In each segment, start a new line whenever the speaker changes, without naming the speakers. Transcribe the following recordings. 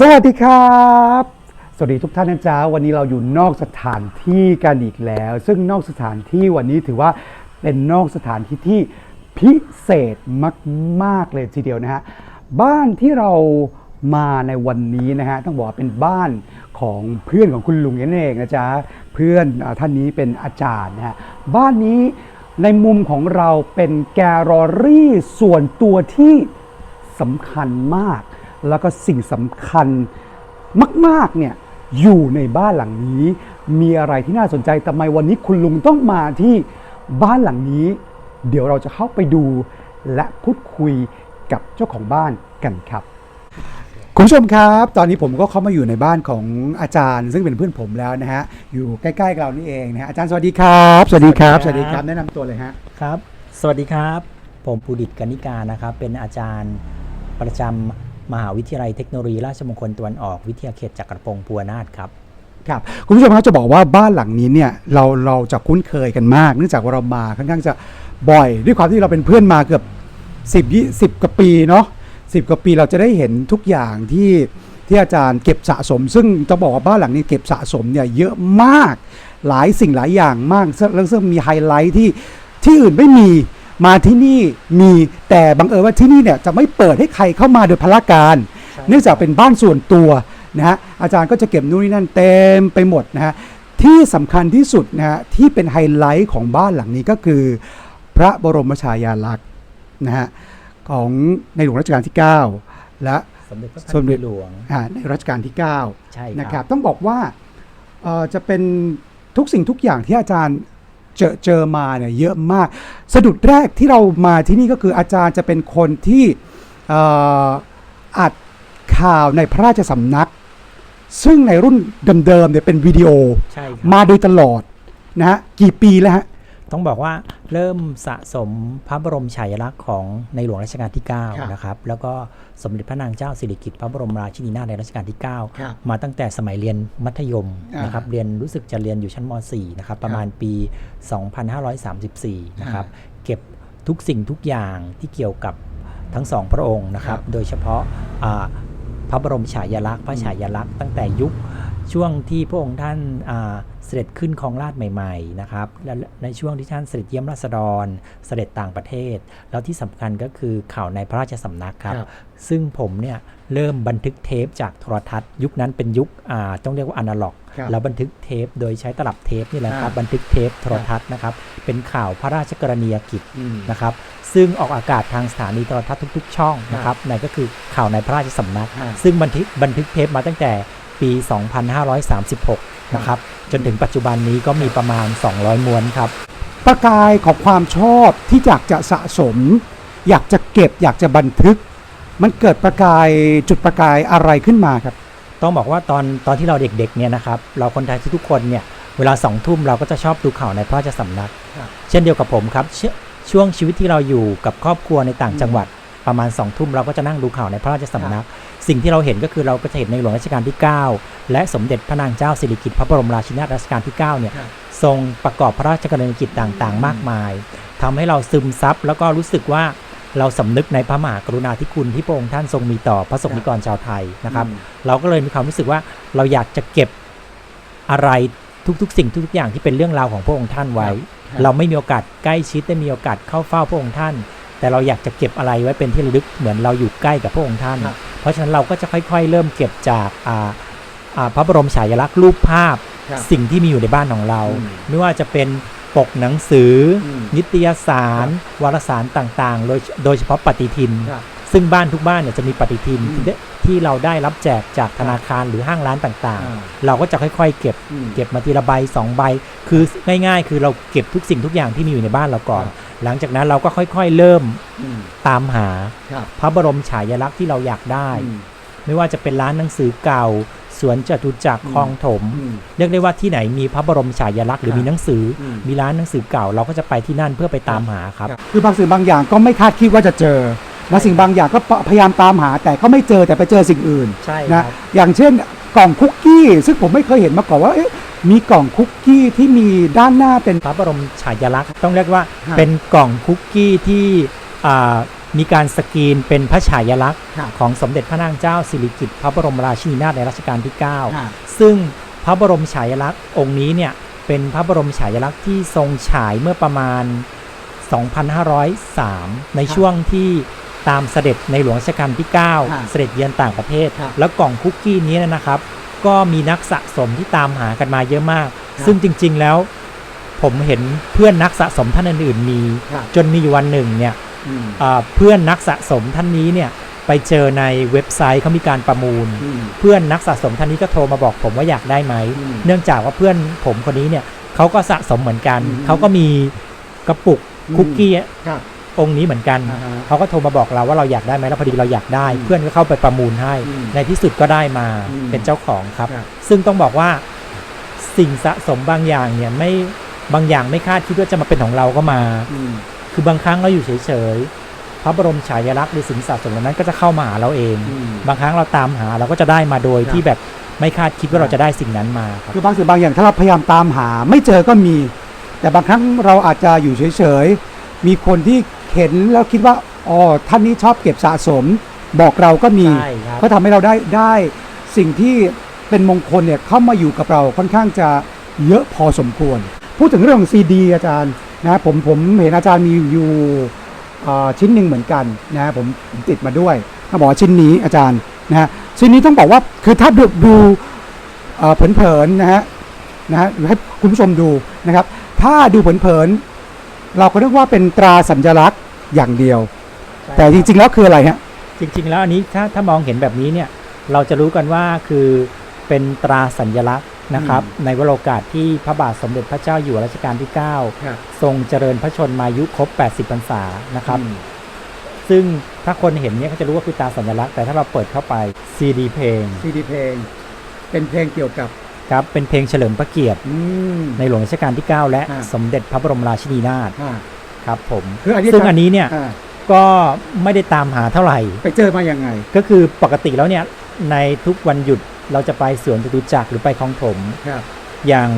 สวัสดีครับ สวัสดีทุกท่านนะจ๊ะวันนี้เราอยู่นอกสถานที่กันอีกแล้ว ซึ่งนอกสถานที่วันนี้ถือว่าเป็นนอกสถานที่ที่พิเศษมาก ๆ เลยทีเดียวนะฮะ บ้านที่เรามาในวันนี้นะฮะ ต้องบอกว่าเป็นบ้านของเพื่อนของคุณลุงนั่นเองนะจ๊ะ เพื่อนท่านนี้เป็นอาจารย์นะฮะ บ้านนี้ในมุมของเราเป็นแกลเลอรี่ส่วนตัวที่สำคัญมาก แล้วก็สิ่งสำคัญมากๆเนี่ยอยู่ในบ้านหลังนี้ มีอะไรที่น่าสนใจทำไมวันนี้คุณลุงต้องมาที่บ้านหลังนี้ เดี๋ยวเราจะเข้าไปดูและพูดคุยกับเจ้าของบ้านกันครับ คุณผู้ชมครับ ตอนนี้ผมก็เข้ามาอยู่ในบ้านของอาจารย์ ซึ่งเป็นเพื่อนผมแล้วนะฮะ อยู่ใกล้ๆกับเรานี่เองนะฮะอาจารย์สวัสดีครับ สวัสดีครับส
สวั
วัส
สดี
ดีค
ครั
รับบแนะนำตัวเลยฮะ
ครับ สวัสดีครับ ผมภูดิตกนิการนะครับ เป็นอาจารย์ประจำ มหาวิทยาลัยเทคโนโลยีราชมงคลตะวันออกวิทยาเขตจักรพงศ์ปัวนาถครับ
ครับคุณผู้ชมครับจะบอกว่าบ้านหลังนี้เนี่ยเราเราจะคุ้นเคยกันมาก เนื่องจากว่าเรามาค่อนข้างจะบ่อย ด้วยความที่เราเป็นเพื่อนมาเกือบ10ยี่สิบกว่าปีเนาะสิบกว่าปีเราจะได้เห็นทุกอย่างที่ที่อาจารย์เก็บสะสม ซึ่งจะบอกว่าบ้านหลังนี้เก็บสะสมเนี่ยเยอะมากหลายสิ่งหลายอย่างมากซึ่งแล้วซึ่งมีไฮไลท์ที่ที่อื่นไม่มี มาที่นี่มีแต่บังเอิญว่าที่นี่เนี่ยจะไม่เปิดให้ใครเข้ามาโดยพละการ
ใช่
เนื่องจากเป็นบ้านส่วนตัวนะฮะอาจารย์ก็จะเก็บนู่นนี่นั่นเต็มไปหมดนะฮะที่สำคัญที่สุดนะฮะที่เป็นไฮไลท์ของบ้านหลังนี้ก็คือ พระบรมฉายาลักษณ์นะฮะของในหลวงรัชกาลที่ 9 และ
สมเด็จพระ
สมเด็จ
พันปีหลวง
อ่าในรัชกาลที่9
ใช่
นะค
ค
รั
รั
บบต้องบอกว่าเอ่อจะเป็นทุกสิ่งทุกอย่างที่อาจารย์ เจอเจอมาเนี่ยเยอะมาก สะดุดแรกที่เรามาที่นี่ก็คืออาจารย์จะเป็นคนที่เอ่ออัดข่าวในพระราชสำนัก ซึ่งในรุ่นเดิมๆเนี่ยเป็นวิดีโอ
ใช่ครับ
มาโดยตลอดนะฮะกี่ปีแล้วฮะ
ต้องบอกว่าเริ่มสะสมพระบรมฉายาลักษณ์ของในหลวงรัชกาลที่
ครับ
9นะครับ แล้วก็สมเด็จพระนางเจ้าสิริกิติ์พระบรมราชินีนาถในรัชกาลที่
ครับ
9มาตั้งแต่สมัยเรียนมัธยม
อ่าน
นะครับ เรียนรู้สึกจะเรียนอยู่ชั้นม .4 นะครับ ประมาณปี 2534 นะครับ เก็บทุกสิ่งทุกอย่างที่เกี่ยวกับทั้งสองพระองค์นะครับ
ครับ
โดยเฉพาะอ่าพระบรมฉายาลักษณ์ พระฉายาลักษณ์ตั้งแต่ยุคช่วงที่พระองค์ท่านอ่า เสด็จขึ้นครองราชย์ใหม่ๆนะครับและในช่วงที่ท่านเสด็จเยี่ยมราษฎร เสด็จต่างประเทศ แล้วที่สำคัญก็คือข่าวในพระราชสำนักครับ
ครับ
ซึ่งผมเนี่ยเริ่มบันทึกเทปจากโทรทัศน์ ยุคนั้นเป็นยุคอ่าต้องเรียกว่าอนาล็อก
ครับ
แล้วบันทึกเทปโดยใช้ตลับเทปนี่แหละครับ
อ่า
บันทึกเทปโทรทัศน์นะครับเป็นข่าวพระราชกรณียกิจ
อืม
นะครับซึ่งออกอากาศทางสถานีโทรทัศน์ทุก ๆ ช่องนะครับนั่นก็คือข่าวในพระราชสำนัก
อ่า
ซึ่งบันทึกบันทึกเทปมาตั้งแต่ปี 2536 นะครับจนถึงปัจจุบันนี้ก็มีประมาณ 200 ม้วนครับ
ประกายของความชอบที่อยากจะสะสม อยากจะเก็บอยากจะบันทึก มันเกิดประกายจุดประกายอะไรขึ้นมาครับ
ต้องบอกว่าตอนตอนที่เราเด็กๆเนี่ยนะครับเราคนไทยทุกๆคนเนี่ยเวลาสองทุ่มเราก็จะชอบดูข่าวในพระราชสำนัก
ครับ
เช่นเดียวกับผมครับชช่วงชีวิตที่เราอยู่กับครอบครัวในต่างจังหวัด ประมาณสองทุ่มเราก็จะนั่งดูข่าวในพระราชสำนัก สิ่งที่เราเห็นก็คือเราก็จะเห็นในหลวงรัชกาลที่ 9 และสมเด็จพระนางเจ้าสิริกิติ์พระบรมราชินีนาถรัชกาลที่9เนี่ย
ครับ
ทรงประกอบพระราชกรณียกิจต่างๆ มากมายทำให้เราซึมซับแล้วก็รู้สึกว่าเราสำนึกในพระมหากรุณาธิคุณที่พระองค์ท่านทรงมีต่อพระสงฆ์นิกรชาวไทยนะครับ
อืม
เราก็เลยมีความรู้สึกว่าเราอยากจะเก็บอะไรทุกๆ สิ่งทุกๆอย่างที่เป็นเรื่องราวของพระองค์ท่านไว้
ครับ
เราไม่มีโอกาสใกล้ชิดได้มีโอกาสเข้าเฝ้าพระองค์ท่าน แต่เราอยากจะเก็บอะไรไว้เป็นที่ระลึกเหมือนเราอยู่ใกล้กับพระองค์ท่าน
ครับ
เพราะฉะนั้นเราก็จะค่อยๆ เริ่มเก็บจากอ่าอ่าพระบรมฉายาลักษณ์รูปภาพ
ครับ
สิ่งที่มีอยู่ในบ้านของเรา
อืม
ไม่ว่าจะเป็นปกหนังสืออ
ม
นิตยสาร วารสารต่างๆ โดยโดยเฉพาะปฏิทิน
ครับ
ซึ่งบ้านทุกบ้านเนี่ยจะมีปฏิทิน
อืม
ที่ได้ที่เราได้รับแจกจากธนาคารหรือห้างร้านต่าง
อ่า
ๆ เราก็จะค่อยๆ เก็บ
อืม
เก็บมาทีละใบสองใบ คือง่ายๆ คือเราเก็บทุกสิ่งทุกอย่างที่มีอยู่ในบ้านเราก่อน
ครับ
หลังจากนั้นเราก็ค่อยๆ เริ่ม
อืม
ตามหา
ครับ
พระบรมฉายาลักษณ์ที่เราอยากได้
อืม
ไม่ว่าจะเป็นร้านหนังสือเก่า สวนจตุจักร
อืม
คลองถม
อืม
เรียกได้ว่าที่ไหนมีพระบรมฉายาลักษณ์หรือ
ครับ
มีหนังสืออ
ม
มีร้านหนังสือเก่า เราก็จะไปที่นั่นเพื่อไปตามหาครับ
คือบางสิ่งบางอย่างก็ไม่คาดคิดว่าจะเจอ บางสิ่งบางอย่างก็พยายามตามหา แต่ก็ไม่เจอแต่ไปเจอสิ่งอื่น
ใช่ค
นะ
รับ
อย่างเช่นกล่องคุกกี้ ซึ่งผมไม่เคยเห็นมาก่อนว่าเอ๊ะมีกล่องคุกกี้ที่มีด้านหน้าเป็น
พระบรมฉายาลักษณ์ต้องเรียกว่า
ฮะ
เป็นกล่องคุกกี้ที่อ่ามีการสกรีนเป็นพระฉายาลักษณ์
ครับ
ของสมเด็จพระนางเจ้าสิริกิติ์พระบรมราชินีนาถในรัชกาลที่
ฮะ
9ซึ่งพระบรมฉายาลักษณ์องค์นี้เนี่ยเป็นพระบรมฉายาลักษณ์ที่ทรงฉายเมื่อประมาณ 2503 ในช่วงที่ ตามเสด็จในหลวงรัชกาลที่
ฮะ
9เสด็จเยือนต่างประเทศ
ครับ
แล้วกล่องคุกกี้นี้นะครับ ก็มีนักสะสมที่ตามหากันมาเยอะมาก
ครับ
ซึ่งจริง ๆ แล้วผมเห็นเพื่อนนักสะสมท่านอื่นๆมี
ครับ
จนมีอยู่วันหนึ่งเนี่ย
อืม
อ่าเพื่อนนักสะสมท่านนี้เนี่ยไปเจอในเว็บไซต์เขามีการประมูล
อืม
เพื่อนนักสะสมท่านนี้ก็โทรมาบอกผมว่าอยากได้ไหม
อืม
เนื่องจากว่าเพื่อนผมคนนี้เนี่ยเขาก็สะสมเหมือนกัน
อืม
เขาก็มีกระปุก
อืม
คุกกี้
ครับ
องค์นี้เหมือนกัน
อ่าฮะ
เขาก็โทรมาบอกเราว่าเราอยากได้ไหมแล้วพอดีเราอยากได้
อืม
เพื่อนก็เข้าไปประมูลให้
อืม
ในที่สุดก็ได้มา
อืม
เป็นเจ้าของครับ
ครับ
ซึ่งต้องบอกว่าสิ่งสะสมบางอย่างเนี่ยไม่บางอย่างไม่คาดคิดว่าจะมาเป็นของเราก็มา
อืม
คือบางครั้งเราอยู่เฉยๆ พระบรมฉายาลักษณ์หรือสิ่งสะสมเหล่านั้นก็จะเข้ามาหาเราเอง
อืม
บางครั้งเราตามหาเราก็จะได้มาโดย
ครับ
ที่แบบไม่คาดคิดว่าเราจะได้สิ่งนั้นมาครับ
คือบางสิ่งบางอย่างถ้าเราพยายามตามหา ไม่เจอก็มี แต่บางครั้งเราอาจจะอยู่เฉยๆ มีคนที่ เห็นแล้วคิดว่าอ๋อท่านนี้ชอบเก็บสะสม บอกเราก็มี
ใช่ครับ
ก็ทำให้เราได้ได้สิ่งที่เป็นมงคลเนี่ยเข้ามาอยู่กับเราค่อนข้างจะเยอะพอสมควร พูดถึงเรื่องของซีดี อาจารย์นะผมผมเห็นอาจารย์มีอยู่เอ่อชิ้นหนึ่งเหมือนกันนะผมผมติดมาด้วยเขาบอกว่าชิ้นนี้อาจารย์นะฮะชิ้นนี้ต้องบอกว่าคือถ้าดูดูเอ่อเผินๆนะฮะนะฮะให้คุณผู้ชมดูนะครับ ถ้าดูเผินๆ เราก็นึกว่าเป็นตราสัญลักษณ์ อย่างเดียว แต่จริง ๆ แล้วคืออะไรฮะ
จริง ๆ แล้วอันนี้ถ้าถ้ามองเห็นแบบนี้เนี่ยเราจะรู้กันว่าคือเป็นตราสัญลักษณ์นะครับ ในวโรกาสที่พระบาทสมเด็จพระเจ้าอยู่หัวรัชกาลที่ 9 ทรงเจริญพระชนมายุครบ 80พรรษานะครับ ซึ่งถ้าคนเห็นเนี่ยเขาจะรู้ว่าคือตราสัญลักษณ์แต่ถ้าเราเปิดเข้าไปซีดีเพลง
ซีดีเพลง เป็นเพลงเกี่ยวกับ
ครับเป็นเพลงเฉลิมพระเกียรติ
อืม
ในหลวงรัชกาลที่ 9 และ
อ่า
สมเด็จพระบรมราชินีนาถ
อ่า
ครับผม
คืออันนี้
ซึ่งอันนี้เนี่ย
อ่า
ก็ไม่ได้ตามหาเท่าไหร่
ไปเจอมายังไง
ก็คือปกติแล้วเนี่ยในทุกวันหยุดเราจะไปสวนจตุจักรหรือไปคลองถม
ครับ
อย่าง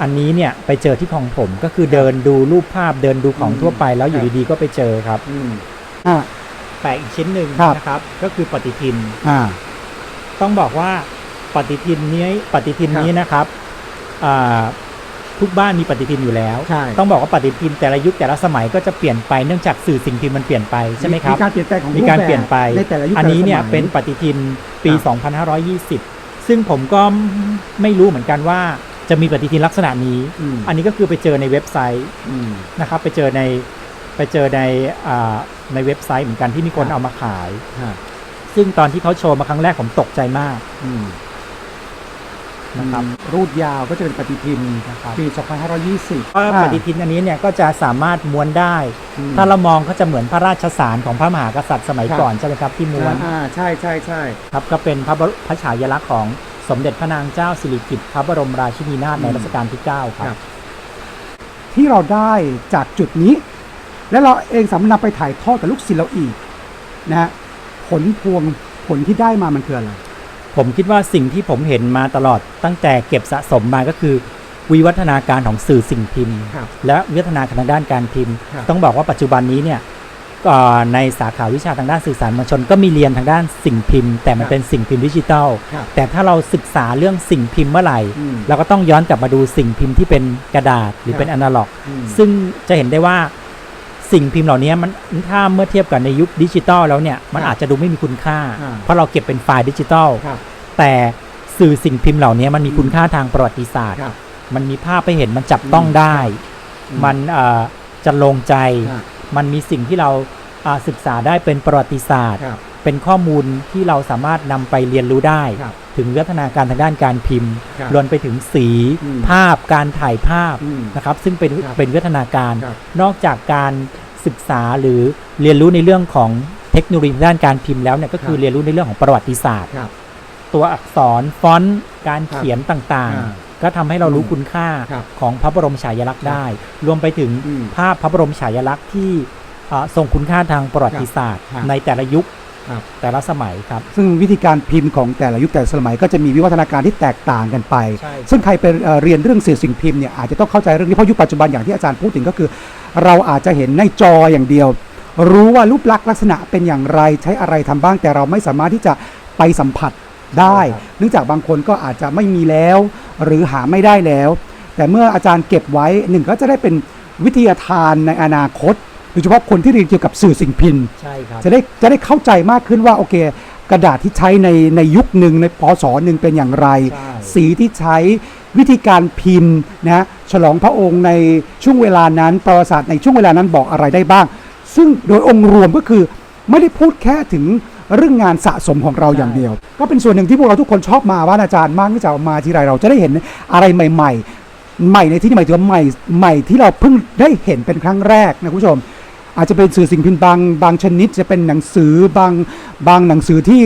อันนี้เนี่ยไปเจอที่คลองถมก็คือเดินดูรูปภาพเดินดูของ
อืม
ทั่วไปแล้วอ
ค
ยู่
รับ
ดีๆก็ไปเจอครับ
อืม อ่า
แปลกอีกชิ้นหนึ่ง
ครับ
นะครับ ก็คือปฏิทิน
อ่า
ต้องบอกว่าปฏิทินนี้ปฏิทิน
ครับ
นี้นะครับอ่า ทุกบ้านมีปฏิทินอยู่แล้ว
ใช่
ต้องบอกว่าปฏิทินแต่ละยุคแต่ละสมัยก็จะเปลี่ยนไปเนื่องจากสื่อสิ่งพิมพ์มันเปลี่ยนไปใช่ไหมครับ
มีการเปลี่ยนแปลงของ
มีการเปลี่ยนไป
รูปแบบในแต่ละยุค
อันนี้เนี่ย
แต่ละสมั
เป็นปฏิทินปี
ครับ
2520 ซึ่งผมก็ไม่รู้เหมือนกันว่าจะมีปฏิทินลักษณะนี้
อืม
อันนี้ก็คือไปเจอในเว็บไซต์
อืม
นะครับไปเจอในไปเจอในอ่าในเว็บไซต์เหมือนกันที่มีคน
ครับ
เอามาขาย
ฮะ
ซึ่งตอนที่เขาโชว์มาครั้งแรกผมตกใจมาก
อืม
นะครับ
รูดยาวก็จะเป็นปฏิทิน
นะครับ
ปี 2520
เพราะปฏิทินอันนี้เนี่ยก็จะสามารถม้วนได้
อืม
ถ้าเรามองก็จะเหมือนพระราชสารของพระมหากษัตริย์สมัย
ครับ
ก่อนใช่ไหมครับที่ม้วน
อ่าใช่ใช่ใช่
ครับก็เป็นพระบรพระฉายาลักษณ์ของสมเด็จพระนางเจ้าสิริกิติ์พระบรมราชินีนาถใน
อืม
รัชกาลที่ 9 ครับ
ที่เราได้จากจุดนี้ และเราเองสามารถนำไปถ่ายทอดกับลูกศิษย์เราอีกนะฮะผลพวงผลที่ได้มามันคืออะไร
ผมคิดว่าสิ่งที่ผมเห็นมาตลอดตั้งแต่เก็บสะสมมาก็คือ วิวัฒนาการของสื่อสิ่งพิมพ์
ครับ
และวิวัฒนาการทางด้านการพิมพ์
ครับ
ต้องบอกว่าปัจจุบันนี้เนี่ยเอ่อในสาขาวิชาทางด้านสื่อสารมวลชน ก็มีเรียนทางด้านสิ่งพิมพ์ แต่มันเป็นสิ่งพิมพ์ดิจิทัล
ครับ
แต่ถ้าเราศึกษาเรื่องสิ่งพิมพ์เมื่อไหร่
อืม
เราก็ต้องย้อนกลับมาดูสิ่งพิมพ์ที่เป็นกระดาษหรือ
ครับ
เป็นอนาล็อก
อืม
ซึ่งจะเห็นได้ว่า สิ่งพิมพ์เหล่านี้มันถ้าเมื่อเทียบกับในยุคดิจิตอลแล้วเนี่ยมัน
ครับ
อาจจะดูไม่มีคุณค่า
อ่า
เพราะเราเก็บเป็นไฟล์ดิจิตอล
ครับ
แต่สื่อสิ่งพิมพ์เหล่านี้มันมีคุณค่าทางประวัติศาสตร์
ครับ
มันมีภาพไปเห็นมันจับต้องได้
อืม
มันเอ่อจะลงใจ
ครับ
มันมีสิ่งที่เราอ่าศึกษาได้เป็นประวัติศาสตร์
ครับ
เป็นข้อมูลที่เราสามารถนำไปเรียนรู้ได้
ครับ
ถึงวิวัฒนาการทางด้านการพิมพ์
ครับ
รวมไปถึงสี
อืม
ภาพการถ่ายภาพ
อืม
นะครับ ซึ่งเป็น
ครับ
เป็นวิวัฒนาการ
ครับ
นอกจากการ ศึกษาหรือเรียนรู้ในเรื่องของเทคโนโลยีด้านการพิมพ์แล้วเนี่ยก็คือ
ครับ
เรียนรู้ในเรื่องของประวัติศาสตร์
ครับ
ตัวอักษรฟอนต์การเขียนต่าง
อ่า
ๆ ก็ทำให้เรารู้คุณค่า
ครับ
ของพระบรมฉายาลักษณ์ได้ รวมไปถึง
อืม
ภาพพระบรมฉายาลักษณ์ที่อ่าทรงคุณค่าทางประวัติศาสตร์
ครับ
ในแต่ละยุค
ครับ
แต่ละสมัยครับ
ซึ่งวิธีการพิมพ์ของแต่ละยุคแต่ละสมัยก็จะมีวิวัฒนาการที่แตกต่างกันไป
ใช่
ซึ่งใครไปเอ่อเรียนเรื่องสื่อสิ่งพิมพ์เนี่ยอาจจะต้องเข้าใจเรื่องนี้เพราะยุคปัจจุบันอย่างที่อาจารย์พูดถึงก็คือ เราอาจจะเห็นในจออย่างเดียว รู้ว่ารูปลักษณ์ลักษณะเป็นอย่างไรใช้อะไรทำบ้าง แต่เราไม่สามารถที่จะไปสัมผัสได้
ครับ
เนื่องจากบางคนก็อาจจะไม่มีแล้ว หรือหาไม่ได้แล้ว แต่เมื่ออาจารย์เก็บไว้หนึ่งก็จะได้เป็นวิทยาทานในอนาคตโดยเฉพาะคนที่เรียนเกี่ยวกับสื่อสิ่งพิมพ์
ใช่ครับ
จะได้จะได้เข้าใจมากขึ้นว่าโอเค กระดาษที่ใช้ในในยุคหนึ่งในพศหนึ่งเป็นอย่างไร
ใช่
สีที่ใช้ วิธีการพิมพ์นะฉลองพระองค์ในช่วงเวลานั้นประวัติศาสตร์ในช่วงเวลานั้นบอกอะไรได้บ้าง ซึ่งโดยองค์รวมก็คือไม่ได้พูดแค่ถึงเรื่องงานสะสมของเราอย่างเดียว ก็เป็นส่วนหนึ่งที่พวกเราทุกคนชอบมาว่าอาจารย์มากที่จะมาทีไรเราจะได้เห็นอะไรใหม่ ๆ ใหม่ในที่นี้หมายถึงใหม่ใหม่ที่เราเพิ่งได้เห็นเป็นครั้งแรกนะคุณผู้ชม อาจจะเป็นสื่อสิ่งพิมพ์บางบางชนิดจะเป็นหนังสือบางบางหนังสือที่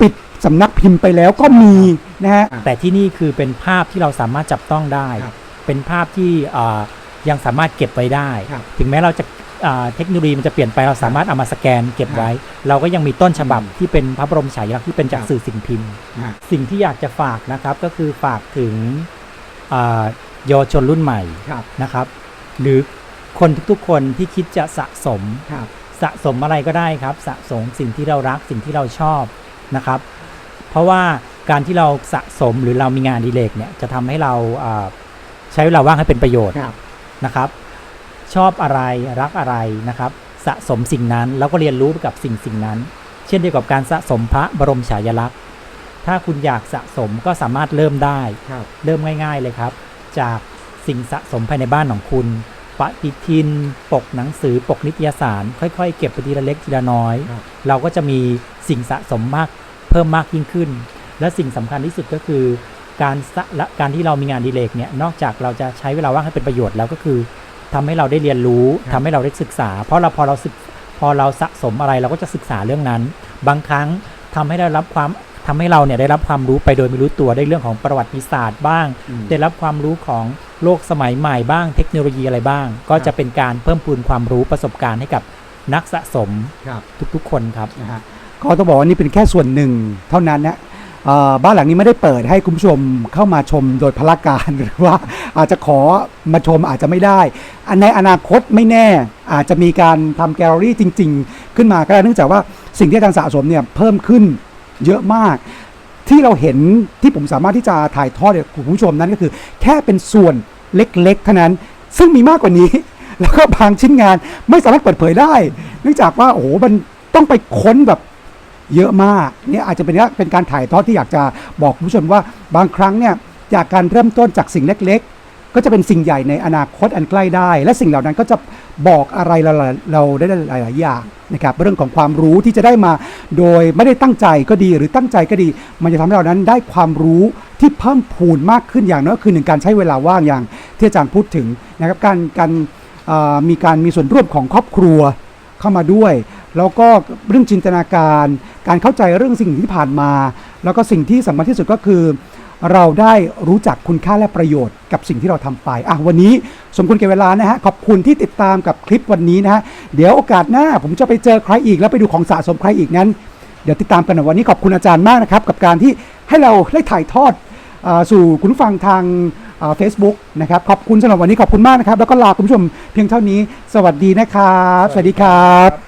ปิดสำนักพิมพ์ไปแล้วก็มี นะฮะ
แต่ที่นี่คือเป็นภาพที่เราสามารถจับต้องได้
ครับ
เป็นภาพที่อ่ายังสามารถเก็บไว้ได้
ครับ
ถึงแม้เราจะอ่าเทคโนโลยีมันจะเปลี่ยนไปเราสามารถเอามาสแกนเก็บไว้ เราก็ยังมีต้นฉบับที่เป็นพระบรมฉายาลักษณ์ที่เป็นจาก
ครับ
สื่อสิ่งพิมพ์
นะฮะ
สิ่งที่อยากจะฝากนะครับก็คือฝากถึงอ่าเยาวชนรุ่นใหม่
ครับ
นะครับ หรือคนทุกๆคนที่คิดจะสะสม
ครับ
สะสมอะไรก็ได้ครับ สะสมสิ่งที่เรารักสิ่งที่เราชอบนะครับ เพราะว่า การที่เราสะสมหรือเรามีงานอดิเรกเนี่ยจะทำให้เราอ่าใช้เวลาว่างให้เป็นประโยชน์
ครับ
นะครับ ชอบอะไรรักอะไรนะครับ สะสมสิ่งนั้นแล้วก็เรียนรู้ไปกับสิ่งสิ่งนั้น เช่นเดียวกับการสะสมพระบรมฉายาลักษณ์ ถ้าคุณอยากสะสมก็สามารถเริ่มได้
ครับ
เริ่มง่าย ๆเลยครับ จากสิ่งสะสมภายในบ้านของคุณปฏิทิน ปกหนังสือปกนิตยสาร ค่อยๆ เก็บไปทีละเล็กทีละน้อย
ครับ
เราก็จะมีสิ่งสะสมมากเพิ่มมากยิ่งขึ้น และสิ่งสำคัญที่สุดก็คือ การสะละการที่เรามีงานอดีเลกเนี่ยนอกจากเราจะใช้เวลาว่างให้เป็นประโยชน์แล้วก็คือทำให้เราได้เรียนรู้
ครับ
ทำให้เราได้ศึกษา เพราะเราพอเราศึกพอเราสะสมอะไรเราก็จะศึกษาเรื่องนั้น บางครั้งทำให้ได้รับความทำให้เราเนี่ยได้รับความรู้ไปโดยไม่รู้ตัวได้เรื่องของประวัติศาสตร์บ้าง
อืม
ได้รับความรู้ของโลกสมัยใหม่บ้าง เทคโนโลยีอะไรบ้าง ก็จะเป็นการเพิ่มพูนความรู้ประสบการณ์ให้กับนักสะสม
ครับ
ทุกๆคนครับ
นะฮะก็ต้องบอกว่านี่เป็นแค่ส่วนหนึ่ง เท่านั้นนะเอ่อ บ้านหลังนี้ไม่ได้เปิดให้คุณผู้ชมเข้ามาชมโดยพละการหรือว่าอาจจะขอมาชมอาจจะไม่ได้ ในอนาคตไม่แน่อาจจะมีการทำแกลเลอรี่จริง ๆ ขึ้นมาก็ได้เนื่องจากว่าสิ่งที่อาจารย์สะสมเนี่ยเพิ่มขึ้นเยอะมาก ที่เราเห็นที่ผมสามารถที่จะถ่ายทอดให้คุณผู้ชมนั้นก็คือ แค่เป็นส่วนเล็กๆเท่านั้น ซึ่งมีมากกว่านี้ แล้วก็บางชิ้นงานไม่สามารถเปิดเผยได้ เนื่องจากว่าโอ้โหมันต้องไปค้นแบบ เยอะมากเนี่ยอาจจะเป็นเนี่ยเป็นการถ่ายทอดที่อยากจะบอกคุณผู้ชมว่าบางครั้งเนี่ยจากการเริ่มต้นจากสิ่งเล็ก ๆ ก็จะเป็นสิ่งใหญ่ในอนาคตอันใกล้ได้ และสิ่งเหล่านั้นก็จะบอกอะไรเราเราได้หลายๆอย่างนะครับเรื่องของความรู้ที่จะได้มา โดยไม่ได้ตั้งใจก็ดีหรือตั้งใจก็ดี มันจะทำให้เรานั้นได้ความรู้ที่เพิ่มพูนมากขึ้นอย่างน้อยก็คือหนึ่งการใช้เวลาว่างอย่างที่อาจารย์พูดถึงนะครับการการมีการมีส่วนร่วมของครอบครัวเข้ามาด้วย แล้วก็เรื่องจินตนาการ การเข้าใจเรื่องสิ่งที่ผ่านมา แล้วก็สิ่งที่สำคัญที่สุดก็คือ เราได้รู้จักคุณค่าและประโยชน์กับสิ่งที่เราทำไปอะวันนี้สมควรแก่เวลานะฮะขอบคุณที่ติดตามกับคลิปวันนี้นะฮะเดี๋ยวโอกาสหน้าผมจะไปเจอใครอีก แล้วไปดูของสะสมใครอีกนั้น เดี๋ยวติดตามกันนะวันนี้ขอบคุณอาจารย์มากนะครับกับการที่ให้เราได้ถ่ายทอดอสู่คุณฟังทางเฟซบุ๊กนะครับขอบคุณสำหรับวันนี้ขอบคุณมากนะครับ แล้วก็ลาคุณผู้ชมเพียงเท่านี้ สวัสดีนะครับ สวัสดีครับ